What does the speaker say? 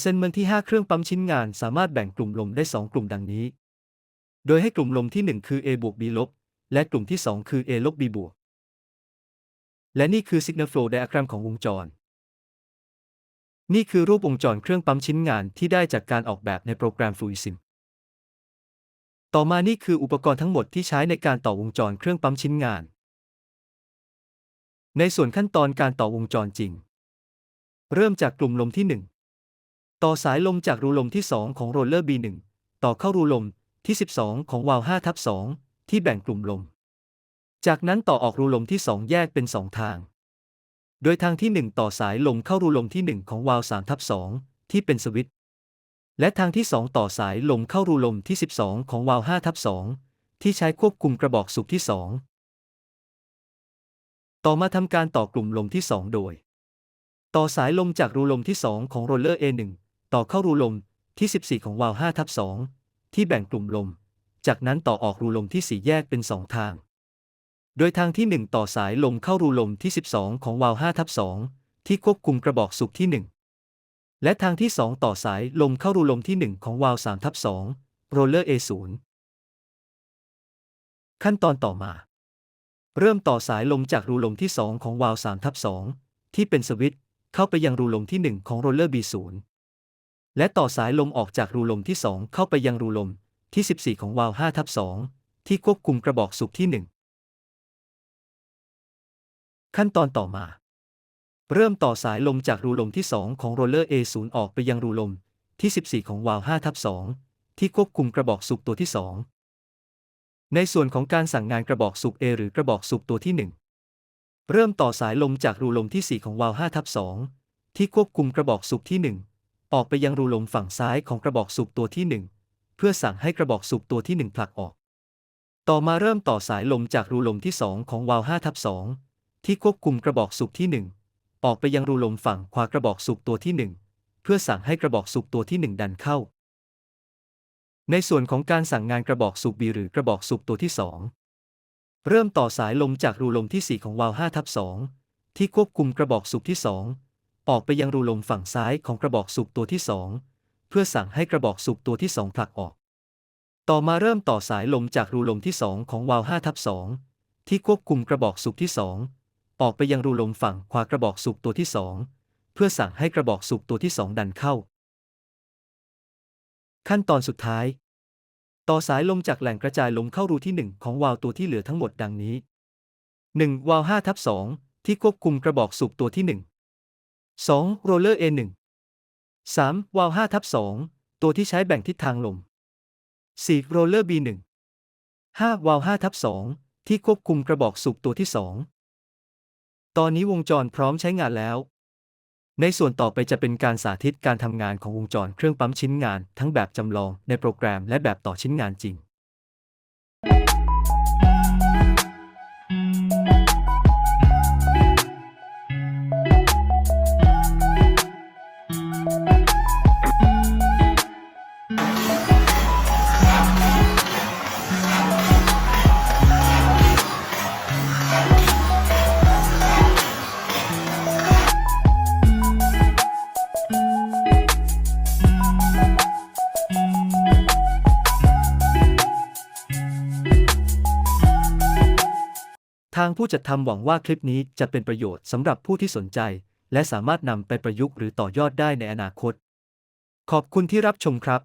เซนเมนที่ 5 เครื่องปั๊มชิ้นงานสามารถแบ่งกลุ่มลมได้ 2 กลุ่มดังนี้ โดยให้กลุ่มลมที่ 1 คือ A บวก B ลบ และกลุ่มที่ 2 คือ A ลบ B บวก และนี่คือ Signal Flow Diagram ของวงจร นี่คือรูปวงจรเครื่องปั๊มชิ้นงานที่ได้จากการออกแบบในโปรแกรม Fluisim ต่อมานี่คืออุปกรณ์ทั้งหมดที่ใช้ในการต่อวงจรเครื่องปั๊มชิ้นงาน ในส่วนขั้นตอนการต่อวงจรจริง เริ่มจากกลุ่มลมที่ 1 ต่อสายลมจากรูลมที่ 2 ของโรลเลอร์ B1 ต่อเข้ารูลมที่ 12 ของวาล์ว5ทับ2ที่แบ่งกลุ่มลม จากนั้นต่อออกรูลมที่ 2 แยกเป็น 2 ทาง โดยทางที่ 1 ต่อสายลมเข้ารูลมที่ 1 ของวาล์ว3ทับ2ที่เป็นสวิตช์และทางที่ 2 ต่อสายลมเข้ารูลมที่ 12 ของวาล์ว5ทับ2ที่ใช้ควบคุมกระบอกสูบที่ 2 ต่อมาทำการต่อกลุ่มลมที่ 2 โดย ต่อสายลมจากรูลมที่ 2 ของโรลเลอร์ A1 ต่อเข้ารูลมที่ 14 ของวาล์ว5ทับ2ที่แบ่งกลุ่มลม จากนั้นต่อออกรูลมที่ 4 แยกเป็น 2 ทาง โดยทางที่ 1 ต่อสายลมเข้ารูลมที่ 12 ของวาล์ว5ทับ2ที่ควบคุมกระบอกสูบที่ 1 และทางที่ 2 ต่อสายลมเข้ารูลมที่ 1 ของวาล์ว3ทับ2โรลเลอร์ A0 ขั้นตอนต่อมา เริ่มต่อสายลมจากรูลมที่ 2 ของวาล์ว3ทับ2ที่เป็นสวิตช์เข้าไปยังรูลมที่ 1 ของโรลเลอร์ B0 และต่อสายลมออกจากรูลมที่ 2 เข้าไปยังรูลมที่ 14 ของวาล์ว5ทับ2ที่ควบคุมกระบอกสูบที่ 1 ขั้นตอนต่อมา เริ่มต่อสายลมจากรูลมที่ 2 ของโรลเลอร์ A0 ออกไปยังรูลมที่ 14 ของวาล์ว5ทับ2ที่ควบคุมกระบอกสูบตัวที่ 2 ในส่วนของการสั่งงานกระบอกสูบ A หรือกระบอกสูบตัวที่ 1 เริ่มต่อสายลมจากรูลมที่ 4 ของวาล์ว5ทับ2ที่ควบคุมกระบอกสูบที่ 1 ออกไปยังรูลมฝั่งซ้ายของกระบอกสูบตัวที่1เพื่อสั่งให้กระบอกสูบตัวที่1ผลักออก ต่อมาเริ่มต่อสายลมจากรูลมที่2ของวาล์ว5ทับ2ที่ควบคุมกระบอกสูบที่1ออกไปยังรูลมฝั่งขวากระบอกสูบตัวที่1เพื่อสั่งให้กระบอกสูบตัวที่1ดันเข้า ในส่วนของการสั่งงานกระบอกสูบ B หรือกระบอกสูบตัวที่2เริ่มต่อสายลมจากรูลมที่ 4 ของวาล์ว5ทับ2ที่ควบคุมกระบอกสูบที่ 2 ออกไปยังรูลมฝั่งซ้ายของกระบอกสูบตัวที่2เพื่อสั่งให้กระบอกสูบตัวที่2ผลักออก ต่อมาเริ่มต่อสายลมจากรูลมที่2ของวาล์ว5ทับ2ที่ควบคุมกระบอกสูบที่2องอกไปยังรูลมฝั่งขวากระบอกสูบตัวที่2เพื่อสั่งให้กระบอกสูบตัวที่2ดันเข้า ขั้นตอนสุดท้าย ต่อสายลมจากแหล่งกระจายลมเข้ารูที่ 1 ของวาล์วตัวที่เหลือทั้งหมดดังนี้ 1. วาล์ว5ทับ2ที่ควบคุมกระบอกสูบตัวที่1 2. โรลเลอร์ A1 3. วาล์ว5ทับ2ตัวที่ใช้แบ่งทิศทางลม 4. โรลเลอร์ B1 5. วาล์ว5ทับ2ที่ควบคุมกระบอกสูบตัวที่ 2 ตอนนี้วงจรพร้อมใช้งานแล้ว ในส่วนต่อไปจะเป็นการสาธิตการทำงานของวงจรเครื่องปั๊มชิ้นงาน ทั้งแบบจำลองในโปรแกรมและแบบต่อชิ้นงานจริง ทางผู้จัดทำหวังว่าคลิปนี้จะเป็นประโยชน์สำหรับผู้ที่สนใจ และสามารถนำไปประยุกต์หรือต่อยอดได้ในอนาคต ขอบคุณที่รับชมครับ